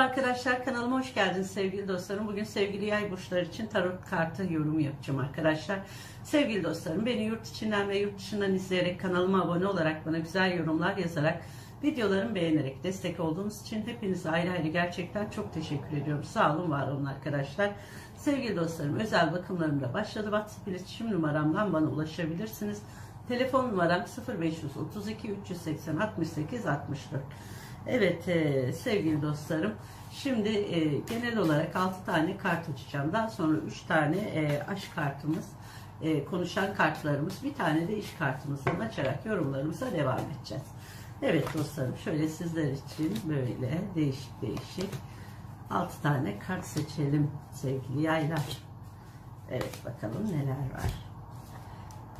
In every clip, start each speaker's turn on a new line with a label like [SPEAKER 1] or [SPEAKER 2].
[SPEAKER 1] Arkadaşlar kanalıma hoş geldiniz sevgili dostlarım. Bugün sevgili yay burçları için tarot kartı yorumu yapacağım arkadaşlar. Sevgili dostlarım beni yurt içinden ve yurt dışından izleyerek kanalıma abone olarak bana güzel yorumlar yazarak videolarımı beğenerek destek olduğunuz için hepinize ayrı ayrı gerçekten çok teşekkür ediyorum. Sağ olun var olun arkadaşlar. Sevgili dostlarım özel bakımlarım da başladı. WhatsApp iletişim numaramdan bana ulaşabilirsiniz. Telefon numaram 0532 380 68 64. Evet e, sevgili dostlarım. Şimdi e, genel olarak 6 tane kart açacağım. Daha sonra 3 tane e, aşk kartımız, e, konuşan kartlarımız, bir tane de iş kartımızdan açarak yorumlarımıza devam edeceğiz. Evet dostlarım şöyle sizler için böyle değişik değişik 6 tane kart seçelim sevgili yaylar. Evet bakalım neler var.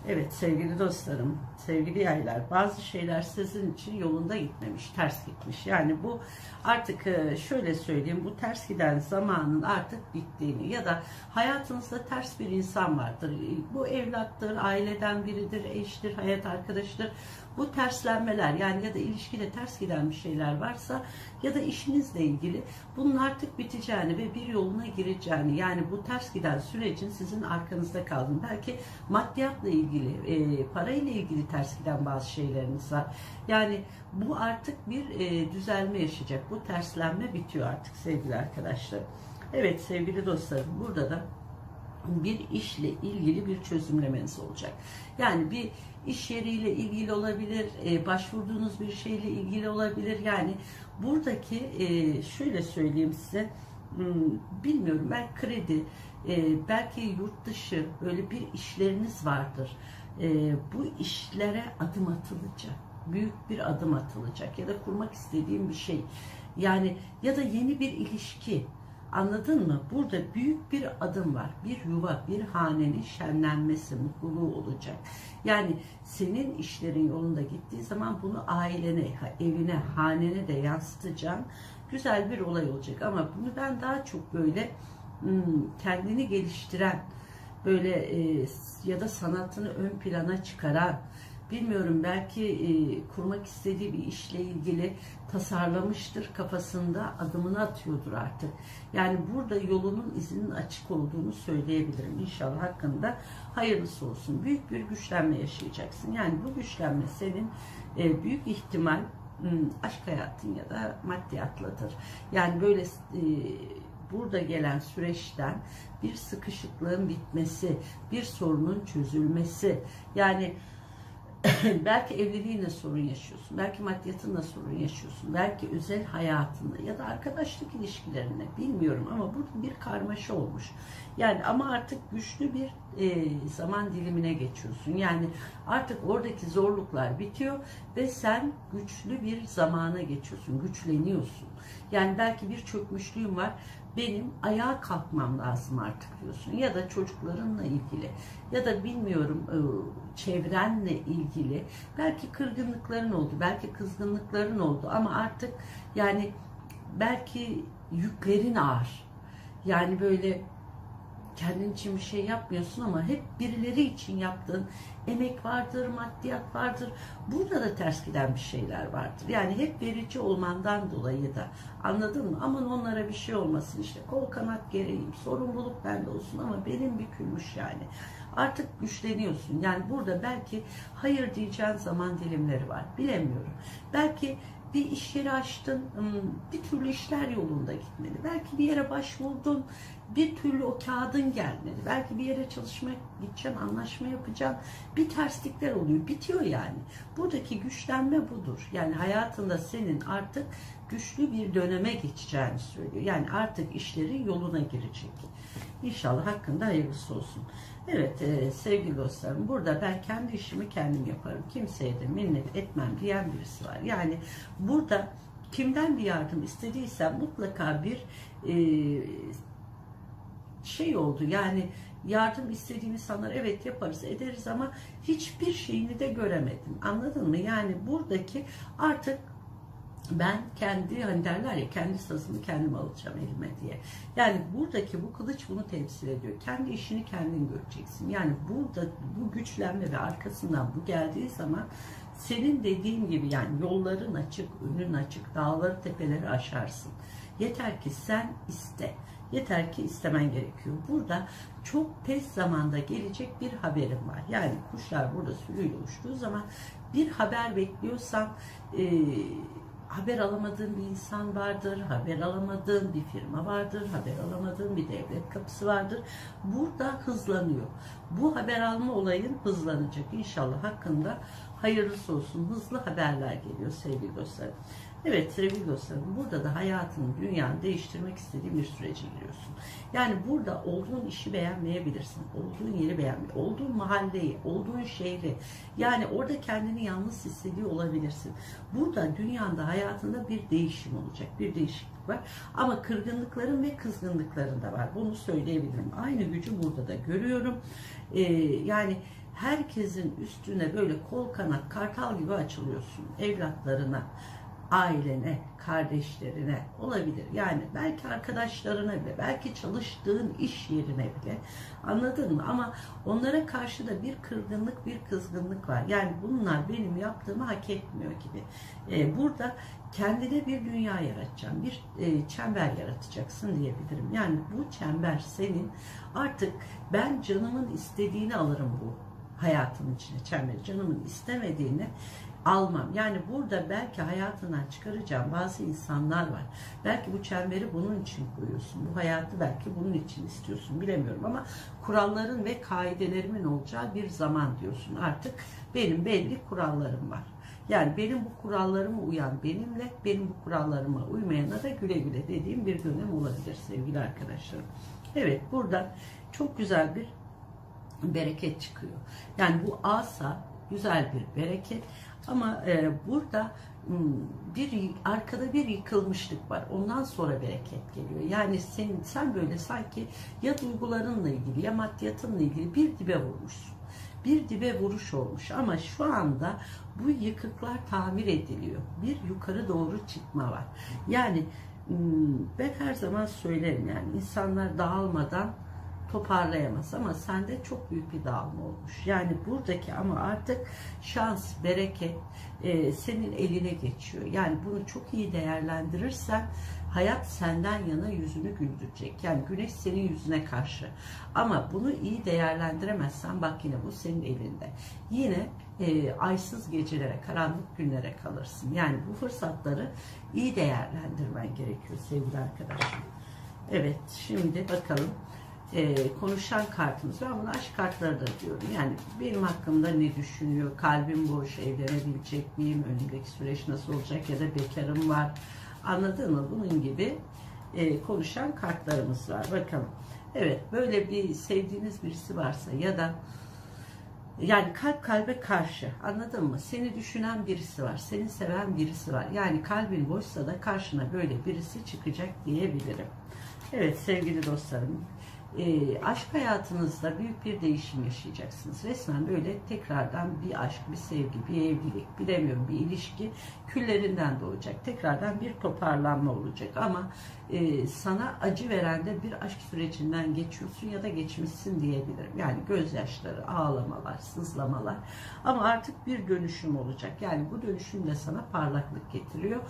[SPEAKER 1] Evet sevgili dostlarım, sevgili yaylar bazı şeyler sizin için yolunda gitmemiş, ters gitmiş. Yani bu artık e, şöyle söyleyeyim bu ters giden zamanın artık bittiğini ya da hayatınızda ters bir insan vardır. Bu evlattır, aileden biridir, eştir, hayat arkadaşıdır. Bu terslenmeler yani ya da ilişkide ters giden bir şeyler varsa ya da işinizle ilgili bunun artık biteceğini ve bir yoluna gireceğini yani bu ters giden sürecin sizin arkanızda kaldığını belki maddiyatla ilgili e, parayla ilgili ters giden bazı şeyleriniz var. Yani bu artık bir e, düzelme yaşayacak. Bu terslenme bitiyor artık sevgili arkadaşlar. Evet sevgili dostlarım burada da bir işle ilgili bir çözümlemeniz olacak. Yani bir iş yeriyle ilgili olabilir, e, başvurduğunuz bir şeyle ilgili olabilir. Yani buradaki e, şöyle söyleyeyim size, hmm, bilmiyorum belki kredi, e, belki yurt dışı böyle bir işleriniz vardır. Bu işlere adım atılacak. Büyük bir adım atılacak ya da kurmak istediğim bir şey. Yani ya da yeni bir ilişki Anladın mı? Burada büyük bir adım var. Bir yuva, bir hanenin şenlenmesi, mutluluğu olacak. Yani senin işlerin yolunda gittiği zaman bunu ailene, evine, hanene de yansıtacağın güzel bir olay olacak. Ama bunu ben daha çok böyle hmm, kendini geliştiren, böyle e, ya da sanatını ön plana çıkaran, bilmiyorum belki e, kurmak istediği bir işle ilgili tasarlamıştır kafasında adımını atıyordur artık. Yani burada yolunun izinin açık olduğunu söyleyebilirim. İnşallah hakkında hayırlısı olsun. Büyük bir güçlenme yaşayacaksın. Yani bu güçlenme senin e, büyük ihtimal aşk hayatın ya da maddiyatladır. Yani böyle e, burada gelen süreçten bir sıkışıklığın bitmesi, bir sorunun çözülmesi. Yani belki evliliğinle sorun yaşıyorsun, belki maddiyatınla sorun yaşıyorsun, belki özel hayatında ya da arkadaşlık ilişkilerinde bilmiyorum ama burada bir karmaşa olmuş. Yani ama artık güçlü bir e, zaman dilimine geçiyorsun. Yani artık oradaki zorluklar bitiyor ve sen güçlü bir zamana geçiyorsun, güçleniyorsun. Yani belki bir çökmüşlüğün var benim ayağa kalkmam lazım artık diyorsun. Ya da çocuklarınla ilgili ya da bilmiyorum e, çevrenle ilgili belki kırgınlıkların oldu, belki kızgınlıkların oldu ama artık yani belki yüklerin ağır. Yani böyle kendin için bir şey yapmıyorsun ama hep birileri için yaptığın emek vardır, maddiyat vardır. Burada da ters giden bir şeyler vardır. Yani hep verici olmandan dolayı da anladın mı? Aman onlara bir şey olmasın işte kol kanat gereğim, sorumluluk bende olsun ama benim bükülmüş yani. Artık güçleniyorsun. Yani burada belki hayır diyeceğin zaman dilimleri var. Bilemiyorum. Belki bir iş yeri açtın, bir türlü işler yolunda gitmedi. Belki bir yere başvurdun, bir türlü o kağıdın gelmedi. Belki bir yere çalışmaya gideceksin, anlaşma yapacaksın. Bir terslikler oluyor, bitiyor yani. Buradaki güçlenme budur. Yani hayatında senin artık güçlü bir döneme geçeceğini söylüyor. Yani artık işleri yoluna girecek. İnşallah hakkında hayırlısı olsun. Evet e, sevgili dostlarım burada ben kendi işimi kendim yaparım. Kimseye de minnet etmem diyen birisi var. Yani burada kimden bir yardım istediysem mutlaka bir e, şey oldu. Yani yardım istediğim insanlar evet yaparız ederiz ama hiçbir şeyini de göremedim. Anladın mı? Yani buradaki artık ben kendi hani derler ya kendi sazımı kendim alacağım elime diye. Yani buradaki bu kılıç bunu temsil ediyor. Kendi işini kendin göreceksin. Yani burada bu güçlenme ve arkasından bu geldiği zaman senin dediğin gibi yani yolların açık, önün açık, dağları tepeleri aşarsın. Yeter ki sen iste. Yeter ki istemen gerekiyor. Burada çok tez zamanda gelecek bir haberim var. Yani kuşlar burada sürüyle uçtuğu zaman bir haber bekliyorsan e, haber alamadığın bir insan vardır, haber alamadığın bir firma vardır, haber alamadığın bir devlet kapısı vardır. Burada hızlanıyor. Bu haber alma olayın hızlanacak. İnşallah hakkında hayırlısı olsun. Hızlı haberler geliyor sevgili dostlarım. Evet sevgili dostlarım burada da hayatını, dünyanı değiştirmek istediğin bir sürece giriyorsun. Yani burada olduğun işi beğenmeyebilirsin. Olduğun yeri beğenme, olduğun mahalleyi, olduğun şehri. Yani orada kendini yalnız hissediyor olabilirsin. Burada dünyanda hayatında bir değişim olacak. Bir değişiklik var. Ama kırgınlıkların ve kızgınlıkların da var. Bunu söyleyebilirim. Aynı gücü burada da görüyorum. Ee, yani herkesin üstüne böyle kol kanat kartal gibi açılıyorsun. Evlatlarına, ailene, kardeşlerine olabilir. Yani belki arkadaşlarına bile, belki çalıştığın iş yerine bile anladın mı? Ama onlara karşı da bir kırgınlık, bir kızgınlık var. Yani bunlar benim yaptığımı hak etmiyor gibi. Ee, burada kendine bir dünya yaratacaksın, bir e, çember yaratacaksın diyebilirim. Yani bu çember senin artık ben canımın istediğini alırım bu hayatımın içine çemberi. Canımın istemediğini almam. Yani burada belki hayatından çıkaracağım bazı insanlar var. Belki bu çemberi bunun için koyuyorsun. Bu hayatı belki bunun için istiyorsun. Bilemiyorum ama kuralların ve kaidelerimin olacağı bir zaman diyorsun. Artık benim belli kurallarım var. Yani benim bu kurallarıma uyan benimle, benim bu kurallarıma uymayana da güle güle dediğim bir dönem olabilir sevgili arkadaşlarım. Evet burada çok güzel bir bereket çıkıyor. Yani bu asa güzel bir bereket ama e, burada bir arkada bir yıkılmışlık var. Ondan sonra bereket geliyor. Yani sen sen böyle sanki ya duygularınla ilgili ya maddiyatınla ilgili bir dibe vurmuşsun. Bir dibe vuruş olmuş ama şu anda bu yıkıklar tamir ediliyor. Bir yukarı doğru çıkma var. Yani ben her zaman söylerim yani insanlar dağılmadan toparlayamaz ama sende çok büyük bir dağılma olmuş. Yani buradaki ama artık şans, bereket e, senin eline geçiyor. Yani bunu çok iyi değerlendirirsen hayat senden yana yüzünü güldürecek. Yani güneş senin yüzüne karşı. Ama bunu iyi değerlendiremezsen bak yine bu senin elinde. Yine e, aysız gecelere, karanlık günlere kalırsın. Yani bu fırsatları iyi değerlendirmen gerekiyor sevgili arkadaşlar. Evet şimdi bakalım e, konuşan kartımız var. Buna aşk kartları da diyorum. Yani benim hakkımda ne düşünüyor? Kalbim boş, evlenebilecek miyim? Önümdeki süreç nasıl olacak? Ya da bekarım var. Anladın mı? Bunun gibi e, konuşan kartlarımız var. Bakalım. Evet böyle bir sevdiğiniz birisi varsa ya da yani kalp kalbe karşı anladın mı? Seni düşünen birisi var, seni seven birisi var. Yani kalbin boşsa da karşına böyle birisi çıkacak diyebilirim. Evet sevgili dostlarım e, aşk hayatınızda büyük bir değişim yaşayacaksınız. Resmen böyle tekrardan bir aşk, bir sevgi, bir evlilik, bilemiyorum bir ilişki küllerinden doğacak. Tekrardan bir toparlanma olacak ama e, sana acı veren de bir aşk sürecinden geçiyorsun ya da geçmişsin diyebilirim. Yani gözyaşları, ağlamalar, sızlamalar ama artık bir dönüşüm olacak. Yani bu dönüşüm de sana parlaklık getiriyor.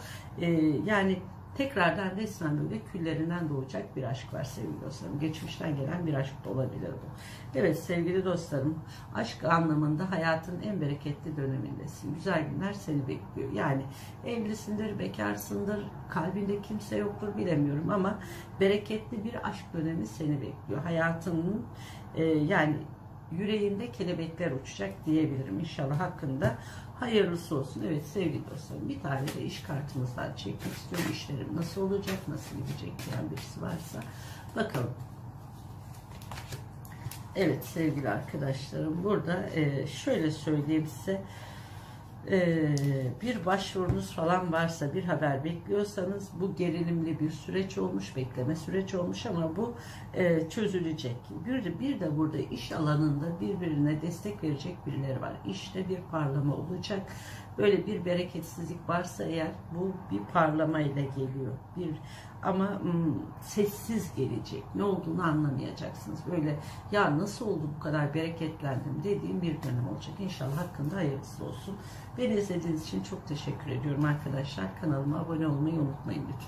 [SPEAKER 1] E, yani tekrardan resmen böyle küllerinden doğacak bir aşk var sevgili dostlarım. Geçmişten gelen bir aşk da olabilir bu. Evet sevgili dostlarım aşk anlamında hayatın en bereketli dönemindesin. Güzel günler seni bekliyor. Yani evlisindir, bekarsındır, kalbinde kimse yoktur bilemiyorum ama bereketli bir aşk dönemi seni bekliyor. Hayatının e, yani yüreğinde kelebekler uçacak diyebilirim. İnşallah hakkında hayırlısı olsun. Evet sevgili dostlarım bir tane de iş kartımızdan çekmek istiyorum. İşlerim nasıl olacak, nasıl gidecek diyen birisi varsa bakalım. Evet sevgili arkadaşlarım burada e, şöyle söyleyeyim size ee, bir başvurunuz falan varsa bir haber bekliyorsanız bu gerilimli bir süreç olmuş bekleme süreç olmuş ama bu e, çözülecek. Bir de, bir de burada iş alanında birbirine destek verecek birileri var. İşte bir parlama olacak böyle bir bereketsizlik varsa eğer bu bir parlama ile geliyor bir ama sessiz gelecek. Ne olduğunu anlamayacaksınız. Böyle ya nasıl oldu bu kadar bereketlendim dediğim bir dönem olacak. İnşallah hakkında hayırlısı olsun. Beni izlediğiniz için çok teşekkür ediyorum arkadaşlar. Kanalıma abone olmayı unutmayın lütfen.